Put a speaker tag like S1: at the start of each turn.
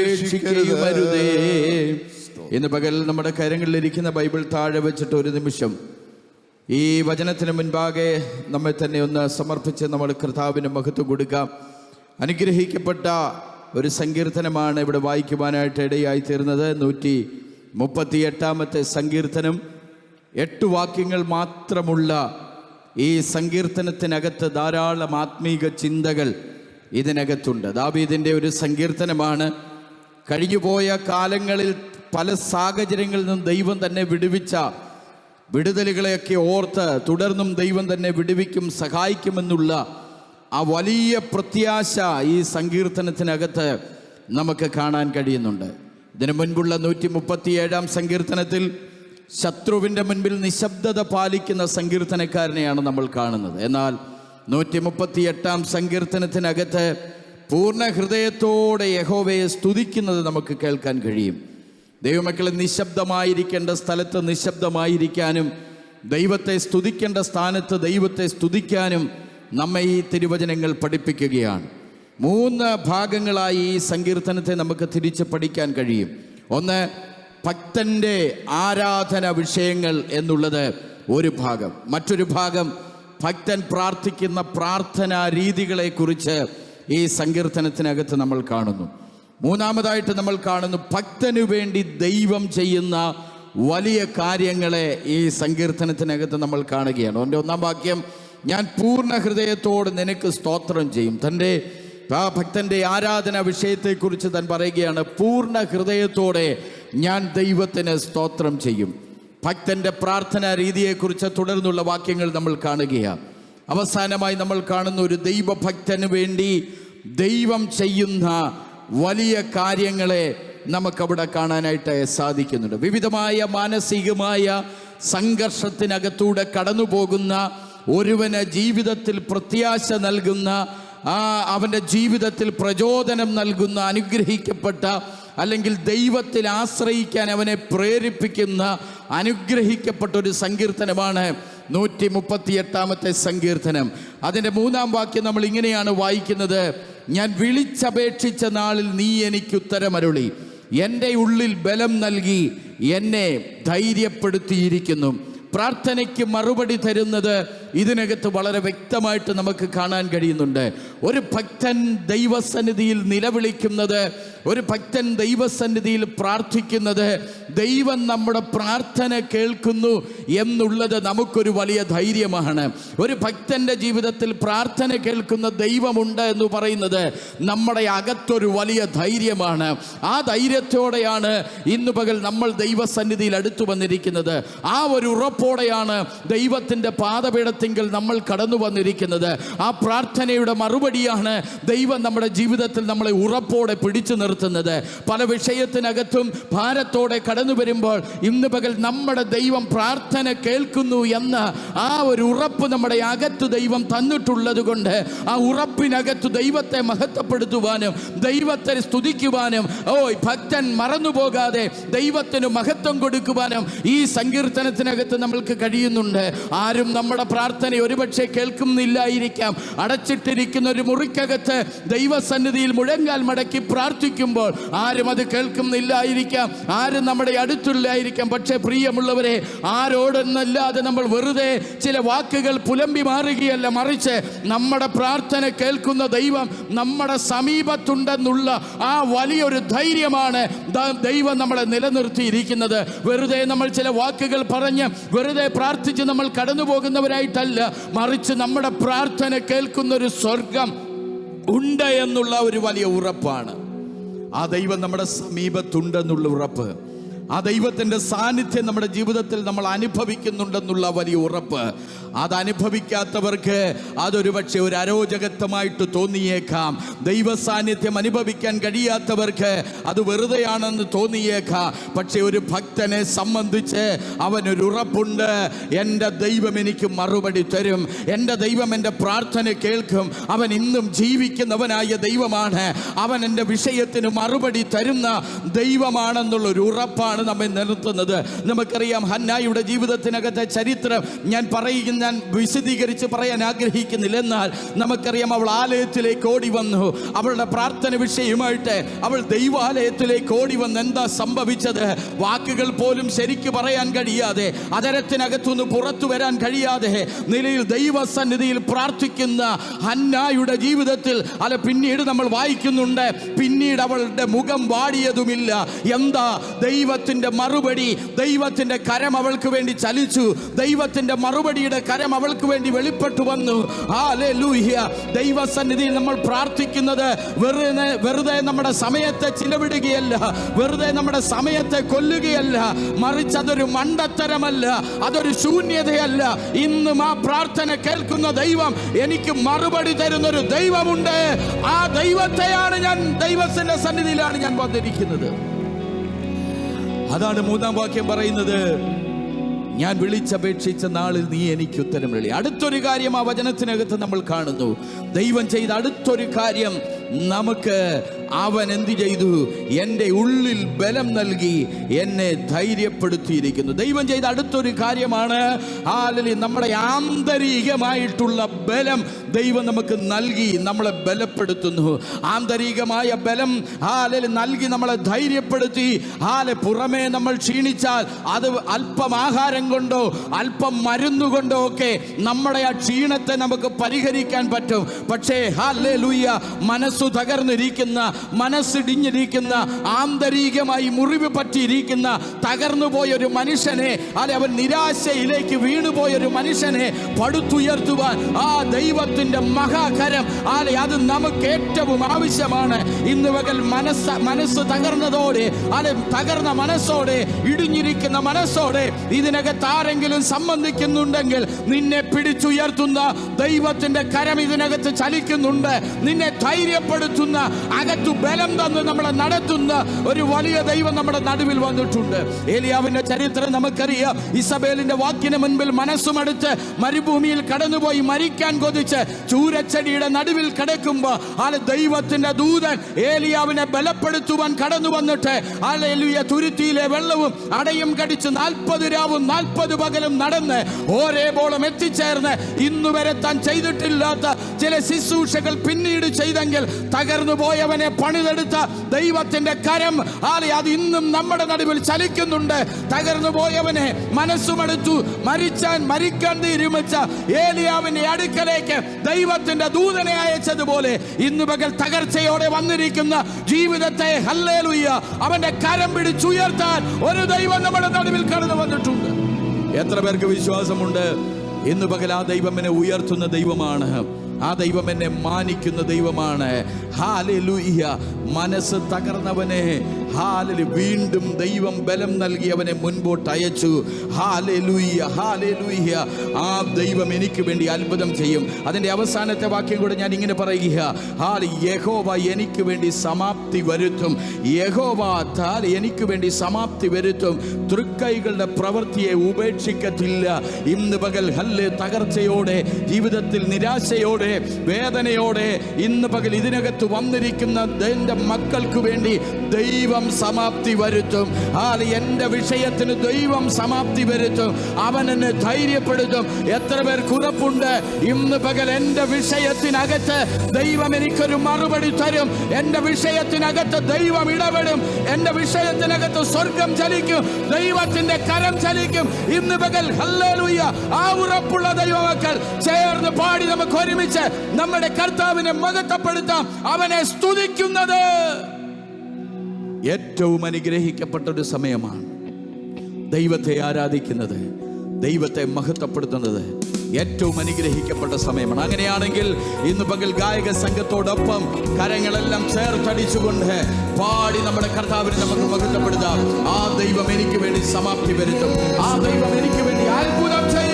S1: ഉപേക്ഷിക്കുകയും അരുതേ ഇന്ന് പകൽ നമ്മുടെ കരങ്ങളിലിരിക്കുന്ന ബൈബിൾ താഴെ വെച്ചിട്ട് ഒരു നിമിഷം ഈ വചനത്തിന് മുൻപാകെ നമ്മെ തന്നെ ഒന്ന് സമർപ്പിച്ച് നമ്മൾ കർത്താവിന് മഹത്വം കൊടുക്കാം. അനുഗ്രഹിക്കപ്പെട്ട ഒരു സങ്കീർത്തനമാണ് ഇവിടെ വായിക്കുവാനായിട്ട് ഇടയായി തീർന്നത്. നൂറ്റി മുപ്പത്തി എട്ടാമത്തെ സങ്കീർത്തനം. എട്ട് വാക്യങ്ങൾ മാത്രമുള്ള ഈ സങ്കീർത്തനത്തിനകത്ത് ധാരാളം ആത്മീക ചിന്തകൾ ഇതിനകത്തുണ്ട്. ദാബീദിന്റെ ഒരു സങ്കീർത്തനമാണ്. കഴിഞ്ഞുപോയ കാലങ്ങളിൽ പല സാഹചര്യങ്ങളിൽ നിന്നും ദൈവം തന്നെ വിടുവിച്ച വിടുതലുകളെയൊക്കെ ഓർത്ത് തുടർന്നും ദൈവം തന്നെ വിടുവിക്കും സഹായിക്കുമെന്നുള്ള ആ വലിയ പ്രത്യാശ ഈ സങ്കീർത്തനത്തിനകത്ത് നമുക്ക് കാണാൻ കഴിയുന്നുണ്ട്. ഇതിനു മുൻപുള്ള നൂറ്റി മുപ്പത്തിയേഴാം സങ്കീർത്തനത്തിൽ ശത്രുവിന്റെ മുൻപിൽ നിശബ്ദത പാലിക്കുന്ന സങ്കീർത്തനക്കാരനെയാണ് നമ്മൾ കാണുന്നത്. എന്നാൽ നൂറ്റി മുപ്പത്തിയെട്ടാം സങ്കീർത്തനത്തിനകത്ത് പൂർണ ഹൃദയത്തോടെ യഹോവയെ സ്തുതിക്കുന്നത് നമുക്ക് കേൾക്കാൻ കഴിയും. ദൈവമക്കളെ നിശബ്ദമായിരിക്കേണ്ട സ്ഥലത്ത് നിശബ്ദമായിരിക്കാനും ദൈവത്തെ സ്തുതിക്കേണ്ട സ്ഥാനത്ത് ദൈവത്തെ സ്തുതിക്കാനും നമ്മെ ഈ തിരുവചനങ്ങൾ പഠിപ്പിക്കുകയാണ്. മൂന്ന് ഭാഗങ്ങളായി ഈ സങ്കീർത്തനത്തെ നമുക്ക് തിരിച്ച് പഠിക്കാൻ കഴിയും. ഒന്ന് ഭക്തന്റെ ആരാധന വിഷയങ്ങൾ എന്നുള്ളത് ഒരു ഭാഗം. മറ്റൊരു ഭാഗം ഭക്തൻ പ്രാർത്ഥിക്കുന്ന പ്രാർത്ഥനാ രീതികളെക്കുറിച്ച് ഈ സങ്കീർത്തനത്തിനകത്ത് നമ്മൾ കാണുന്നു. മൂന്നാമതായിട്ട് നമ്മൾ കാണുന്നു ഭക്തനു വേണ്ടി ദൈവം ചെയ്യുന്ന വലിയ കാര്യങ്ങളെ ഈ സങ്കീർത്തനത്തിനകത്ത് നമ്മൾ കാണുകയാണ്. എന്റെ ഒന്നാം വാക്യം ഞാൻ പൂർണ ഹൃദയത്തോട് നിനക്ക് സ്തോത്രം ചെയ്യും. തന്റെ ആ ഭക്തന്റെ ആരാധന വിഷയത്തെക്കുറിച്ച് താൻ പറയുകയാണ് പൂർണ ഹൃദയത്തോടെ ഞാൻ ദൈവത്തിന് സ്തോത്രം ചെയ്യും. ഭക്തന്റെ പ്രാർത്ഥനാ രീതിയെക്കുറിച്ച് തുടർന്നുള്ള വാക്യങ്ങൾ നമ്മൾ കാണുകയാണ്. അവസാനമായി നമ്മൾ കാണുന്ന ഒരു ദൈവഭക്തന് വേണ്ടി ദൈവം ചെയ്യുന്ന വലിയ കാര്യങ്ങളെ നമുക്കവിടെ കാണാനായിട്ട് സാധിക്കുന്നുണ്ട്. വിവിധമായ മാനസികമായ സംഘർഷത്തിനകത്തൂടെ കടന്നു പോകുന്ന ഒരുവന് ജീവിതത്തിൽ പ്രത്യാശ നൽകുന്ന ആ അവന്റെ ജീവിതത്തിൽ പ്രചോദനം നൽകുന്ന അനുഗ്രഹിക്കപ്പെട്ട അല്ലെങ്കിൽ ദൈവത്തിൽ ആശ്രയിക്കാൻ അവനെ പ്രേരിപ്പിക്കുന്ന അനുഗ്രഹിക്കപ്പെട്ട ഒരു സങ്കീർത്തനമാണ് നൂറ്റി മുപ്പത്തി എട്ടാമത്തെ സങ്കീർത്തനം. അതിന്റെ മൂന്നാം വാക്യം നമ്മൾ ഇങ്ങനെയാണ് വായിക്കുന്നത്. ഞാൻ വിളിച്ചപേക്ഷിച്ച നാളിൽ നീ എനിക്ക് ഉത്തരമരുളി. എന്റെ ഉള്ളിൽ ബലം നൽകി എന്നെ ധൈര്യപ്പെടുത്തിയിരിക്കുന്നു. പ്രാർത്ഥനയ്ക്ക് മറുപടി തരുന്നത് ഇതിനകത്ത് വളരെ വ്യക്തമായിട്ട് നമുക്ക് കാണാൻ കഴിയുന്നുണ്ട്. ഒരു ഭക്തൻ ദൈവസന്നിധിയിൽ നിലവിളിക്കുന്നത് ഒരു ഭക്തൻ ദൈവസന്നിധിയിൽ പ്രാർത്ഥിക്കുന്നത് ദൈവം നമ്മുടെ പ്രാർത്ഥന കേൾക്കുന്നു എന്നുള്ളത് നമുക്കൊരു വലിയ ധൈര്യമാണ്. ഒരു ഭക്തന്റെ ജീവിതത്തിൽ പ്രാർത്ഥന കേൾക്കുന്ന ദൈവമുണ്ട് എന്ന് പറയുന്നത് നമ്മുടെ അകത്തൊരു വലിയ ധൈര്യമാണ്. ആ ധൈര്യത്തോടെയാണ് ഇന്ന് പകൽ നമ്മൾ ദൈവസന്നിധിയിൽ അടുത്തു വന്നിരിക്കുന്നത്. ആ ഒരു ഉറപ്പോടെയാണ് ദൈവത്തിന്റെ പാതപീഠത്തിങ്കിൽ നമ്മൾ കടന്നു വന്നിരിക്കുന്നത്. ആ പ്രാർത്ഥനയുടെ മറുപടിയാണ് ദൈവം നമ്മുടെ ജീവിതത്തിൽ നമ്മളെ ഉറപ്പോടെ പിടിച്ചു നിർത്തുന്നത്. പല വിഷയത്തിനകത്തും ഭാരത്തോടെ കടന്നു വരുമ്പോൾ ഇന്ന് പകൽ നമ്മുടെ ദൈവം പ്രാർത്ഥന കേൾക്കുന്നു എന്ന ആ ഒരു ഉറപ്പ് നമ്മുടെ അകത്ത് ദൈവം തന്നിട്ടുള്ളത് കൊണ്ട് ആ ഉറപ്പിനകത്ത് ദൈവത്തെ മഹത്വപ്പെടുത്തുവാനും ദൈവത്തെ സ്തുതിക്കുവാനും ഓ ഭക്തൻ മറന്നു പോകാതെ ദൈവത്തിന് മഹത്വം കൊടുക്കുവാനും ഈ സങ്കീർത്തനത്തിനകത്ത് നമ്മൾക്ക് കഴിയുന്നുണ്ട്. ആരും നമ്മുടെ പ്രാർത്ഥന ഒരുപക്ഷെ കേൾക്കുന്നില്ലായിരിക്കാം. അടച്ചിട്ടിരിക്കുന്ന ഒരു മുറിക്കകത്ത് ദൈവസന്നിധിയിൽ മുഴങ്കാൽ മടക്കി പ്രാർത്ഥിക്കുമ്പോൾ ആരും അത് കേൾക്കുന്നില്ലായിരിക്കാം. ആരും നമ്മുടെ അടുത്തുള്ളായിരിക്കാം. പക്ഷേ പ്രിയമുള്ളവരെ ആരോടൊന്നല്ലാതെ നമ്മൾ വെറുതെ ചില വാക്കുകൾ പുലമ്പി മാറുകയല്ല. മറിച്ച് നമ്മുടെ പ്രാർത്ഥന കേൾക്കുന്ന ദൈവം നമ്മുടെ സമീപത്തുണ്ടെന്നുള്ള ആ വലിയൊരു ധൈര്യമാണ് ദൈവം നമ്മളെ നിലനിർത്തിയിരിക്കുന്നത്. വെറുതെ നമ്മൾ ചില വാക്കുകൾ പറഞ്ഞ് വെറുതെ പ്രാർത്ഥിച്ച് നമ്മൾ കടന്നു പോകുന്നവരായിട്ടല്ല മറിച്ച് നമ്മുടെ പ്രാർത്ഥന കേൾക്കുന്ന ഒരു സ്വർഗം ഉണ്ട് എന്നുള്ള ഒരു വലിയ ഉറപ്പാണ്. ആ ദൈവം നമ്മുടെ സമീപത്തുണ്ടെന്നുള്ള ഉറപ്പ്. ആ ദൈവത്തിന്റെ സാന്നിധ്യം നമ്മുടെ ജീവിതത്തിൽ നമ്മൾ അനുഭവിക്കുന്നുണ്ടെന്നുള്ള വലിയ ഉറപ്പ്. അത് അനുഭവിക്കാത്തവർക്ക് അതൊരു പക്ഷെ ഒരു അരോചകത്വമായിട്ട് തോന്നിയേക്കാം. ദൈവ സാന്നിധ്യം അനുഭവിക്കാൻ കഴിയാത്തവർക്ക് അത് വെറുതെയാണെന്ന് തോന്നിയേക്കാം. പക്ഷെ ഒരു ഭക്തനെ സംബന്ധിച്ച് അവനൊരു ഉറപ്പുണ്ട്. എന്റെ ദൈവം എനിക്ക് മറുപടി തരും. എന്റെ ദൈവം എന്റെ പ്രാർത്ഥന കേൾക്കും. അവൻ ഇന്നും ജീവിക്കുന്നവനായ ദൈവമാണ്. അവൻ എന്റെ വിഷയത്തിന് മറുപടി തരുന്ന ദൈവമാണെന്നുള്ളൊരു ഉറപ്പാണ് നമ്മെ നിർത്തുന്നത്. നമുക്കറിയാം ഹന്നായുടെ ജീവിതത്തിനകത്തെ ചരിത്രം ഞാൻ പറയുക ഞാൻ വിശദീകരിച്ച് പറയാൻ ആഗ്രഹിക്കുന്നില്ല. എന്നാൽ നമുക്കറിയാം അവൾ ആലയത്തിലേക്ക് ഓടി വന്നു അവളുടെ പ്രാർത്ഥന വിഷയമായിട്ട് അവൾ ദൈവാലയത്തിലേക്ക് ഓടി വന്ന് എന്താ സംഭവിച്ചത്? വാക്കുകൾ പോലും ശരിക്ക് പറയാൻ കഴിയാതെ അതരത്തിനകത്തുനിന്ന് പുറത്തു വരാൻ കഴിയാതെ നിലയിൽ ദൈവസന്നിധിയിൽ പ്രാർത്ഥിക്കുന്ന ഹന്നായുടെ ജീവിതത്തിൽ അല്ല പിന്നീട് നമ്മൾ വായിക്കുന്നുണ്ട് പിന്നീട് അവളുടെ മുഖം വാടിയതുമില്ല. എന്താ? ദൈവത്തിന്റെ മറുപടി ദൈവത്തിന്റെ കരം അവൾക്ക് വേണ്ടി ചലിച്ചു. ദൈവത്തിന്റെ മറുപടിയുടെ കരം അവൾക്ക് വേണ്ടി വെളിപ്പെട്ടു വന്നു. ദൈവ ദൈവസന്നിധിയിൽ നമ്മൾ പ്രാർത്ഥിക്കുന്നത് വെറുതെ വെറുതെ നമ്മുടെ സമയത്തെ ചിലവിടുകയല്ല. വെറുതെ നമ്മുടെ സമയത്തെ കൊല്ലുകയല്ല. മറിച്ച് അതൊരു മണ്ടത്തരമല്ല. അതൊരു ശൂന്യതയല്ല. ഇന്നും ആ പ്രാർത്ഥന കേൾക്കുന്ന ദൈവം എനിക്ക് മറുപടി തരുന്ന ഒരു ദൈവമുണ്ട്. ആ ദൈവത്തെയാണ് ഞാൻ ദൈവത്തിന്റെ സന്നിധിയിലാണ് ഞാൻ വന്നിരിക്കുന്നത്. അതാണ് മൂന്നാം വാക്യം പറയുന്നത്. ഞാൻ വിളിച്ചപേക്ഷിച്ച നാളിൽ നീ എനിക്ക് ഉത്തരം വിളി. അടുത്തൊരു കാര്യം ആ വചനത്തിനകത്ത് നമ്മൾ കാണുന്നു. ദൈവം ചെയ്ത അടുത്തൊരു കാര്യം നമുക്ക് അവൻ എന്ത് ചെയ്തു? എന്റെ ഉള്ളിൽ ബലം നൽകി എന്നെ ധൈര്യപ്പെടുത്തിയിരിക്കുന്നു. ദൈവം ചെയ്ത അടുത്തൊരു കാര്യമാണ്. ആലലി നമ്മുടെ ആന്തരികമായിട്ടുള്ള ബലം ദൈവം നമുക്ക് നൽകി നമ്മളെ ബലപ്പെടുത്തുന്നു. ആന്തരികമായ ബലം ആലലി നൽകി നമ്മളെ ധൈര്യപ്പെടുത്തി. ആല പുറമേ നമ്മൾ ക്ഷീണിച്ചാൽ അത് അല്പം ആഹാരം കൊണ്ടോ അല്പം മരുന്നുകൊണ്ടോ ഒക്കെ നമ്മുടെ ആ ക്ഷീണത്തെ നമുക്ക് പരിഹരിക്കാൻ പറ്റും. പക്ഷേ ഹാലേ ലൂയ മനസ്സു തകർന്നിരിക്കുന്ന മനസ്സിടിഞ്ഞിരിക്കുന്ന ആന്തരികമായി മുറിവ് പറ്റിയിരിക്കുന്ന തകർന്നു പോയൊരു മനുഷ്യനെ അല്ലെ അവൻ നിരാശയിലേക്ക് വീണുപോയൊരു മനുഷ്യനെ പടുത്തുയർത്തുവാൻ ആ ദൈവത്തിന്റെ മഹാകരം അല്ലെ അത് നമുക്ക് ഏറ്റവും ആവശ്യമാണ്. ഇന്ന് പകൽ മനസ്സ് മനസ്സ് തകർന്നതോടെ അല്ലെ തകർന്ന മനസ്സോടെ ഇടിഞ്ഞിരിക്കുന്ന മനസ്സോടെ ഇതിനകത്ത് ആരെങ്കിലും സംബന്ധിക്കുന്നുണ്ടെങ്കിൽ നിന്നെ പിടിച്ചുയർത്തുന്ന ദൈവത്തിന്റെ കരം ഇതിനകത്ത് ചലിക്കുന്നുണ്ട്. നിന്നെ ധൈര്യപ്പെടുത്തുന്ന അകത്തു ബലം തന്ന് നമ്മളെ നടത്തുന്ന ഒരു വലിയ ദൈവം നമ്മുടെ നടുവിൽ വന്നിട്ടുണ്ട്. ഏലിയാവിന്റെ ചരിത്രം നമുക്കറിയാം. ഇസബേലിന്റെ വാക്കിന് മുൻപിൽ മനസ്സുമടുത്ത് മരുഭൂമിയിൽ കടന്നുപോയി മരിക്കാൻ കൊതിച്ച് ചൂരച്ചെടിയുടെ നടുവിൽ കിടക്കുമ്പോ ആ ദൈവത്തിന്റെ ദൂതൻ ഏലിയാവിനെ ബലപ്പെടുത്തുവാൻ കടന്നു വന്നിട്ട് ആലയിലുയ തുരുത്തിയിലെ വെള്ളവും അടയും കടിച്ച് നാൽപ്പത് രാവും നാൽപ്പത് പകലും നടന്ന് ഓരേബോളം എത്തിച്ചേർന്ന് ഇന്നുവരെ താൻ ചെയ്തിട്ടില്ലാത്ത ചില ശുശ്രൂഷകൾ പിന്നീട് ചെയ്തെങ്കിൽ തകർന്നു പോയവനെ പണിതെടുത്ത ദൈവത്തിന്റെ കരം. ആലെ അത് ഇന്നും നമ്മുടെ നടുവിൽ ചലിക്കുന്നുണ്ട്. തകർന്നു പോയവനെ മനസ്സുമെടുത്തു മരിച്ചാൻ മരിക്കാൻ തീരുമിച്ച ഏലിയാവിന്റെ അടുക്കലേക്ക് ദൈവത്തിന്റെ ദൂതനെ അയച്ചതുപോലെ ഇന്ന് പകൽ തകർച്ചയോടെ വന്നിരിക്കുന്ന ജീവിതത്തെ ഹല്ലേലൂയ അവന്റെ കരം പിടിച്ചുയർത്താൻ ഒരു ദൈവം നമ്മുടെ നടുവിൽ കടന്നു വന്നിട്ടുണ്ട്. എത്ര പേർക്ക് വിശ്വാസമുണ്ട്? ഇന്ന് പകൽ ആ ദൈവം എന്നെ ഉയർത്തുന്ന ദൈവമാണ്. ആ ദൈവം എന്നെ മാനിക്കുന്ന ദൈവമാണ്. മനസ്സ് തകർന്നവനെ. ഹാലലി വീണ്ടും ദൈവം ബലം നൽകി അവനെ മുൻപോട്ട് അയച്ചു. ഹാലൂയ്യ ഹാലൂയ്യ ആ ദൈവം എനിക്ക് വേണ്ടി അത്ഭുതം ചെയ്യും. അതിന്റെ അവസാനത്തെ വാക്യം കൂടെ ഞാൻ ഇങ്ങനെ പറയുക. ഹാൽ യഹോവ എനിക്ക് വേണ്ടി സമാപ്തി വരുത്തും. യഹോവ താൽ എനിക്ക് വേണ്ടി സമാപ്തി വരുത്തും. തൃക്കൈകളുടെ പ്രവൃത്തിയെ ഉപേക്ഷിക്കത്തില്ല. ഇന്ന് പകൽ ഹല്ല് തകർച്ചയോടെ ജീവിതത്തിൽ നിരാശയോടെ വേദനയോടെ ഇന്ന് പകൽ ഇതിനകത്ത് വന്നിരിക്കുന്ന എന്റെ മക്കൾക്ക് വേണ്ടി ദൈവം സമാപ്തി വരുത്തും. ആ എന്റെ വിഷയത്തിന് ദൈവം സമാപ്തി വരുത്തും. അവൻ എന്നെ ധൈര്യപ്പെടുത്തും. എത്ര പേർ കുറപ്പുണ്ട് ഇന്ന് പകൽ എന്റെ വിഷയത്തിനകത്ത് ദൈവം എനിക്കൊരു മറുപടി തരും. എന്റെ വിഷയത്തിനകത്ത് ദൈവം ഇടപെടും. എന്റെ വിഷയത്തിനകത്ത് സ്വർഗം ചലിക്കും. ദൈവത്തിന്റെ കരം ചലിക്കും. ഇന്ന് പകൽ ഹല്ലേലൂയ. ആ ഉറപ്പുള്ള ദൈവമക്കൾ ചേർന്ന് പാടി നമുക്ക് ഒരുമിച്ച് നമ്മുടെ കർത്താവിനെ മഹത്വപ്പെടുത്താം. അവനെ സ്തുതിക്കുന്നത് ഏറ്റവും അനുഗ്രഹിക്കപ്പെട്ട ഒരു സമയമാണ്. ദൈവത്തെ ആരാധിക്കുന്നത് ദൈവത്തെ മഹത്വപ്പെടുത്തുന്നത് ഏറ്റവും അനുഗ്രഹിക്കപ്പെട്ട സമയമാണ്. അങ്ങനെയാണെങ്കിൽ ഇന്ന് പകൽ ഗായക സംഘത്തോടൊപ്പം കരങ്ങളെല്ലാം ചേർത്തടിച്ചുകൊണ്ട് പാടി നമ്മുടെ കർത്താവിനെ നമുക്ക് മഹത്വപ്പെടുത്താം. ആ ദൈവം എനിക്ക് വേണ്ടി സമാപ്തി വരുത്തും. ആ ദൈവം എനിക്ക് വേണ്ടി അത്ഭുതം ചെയ്യും.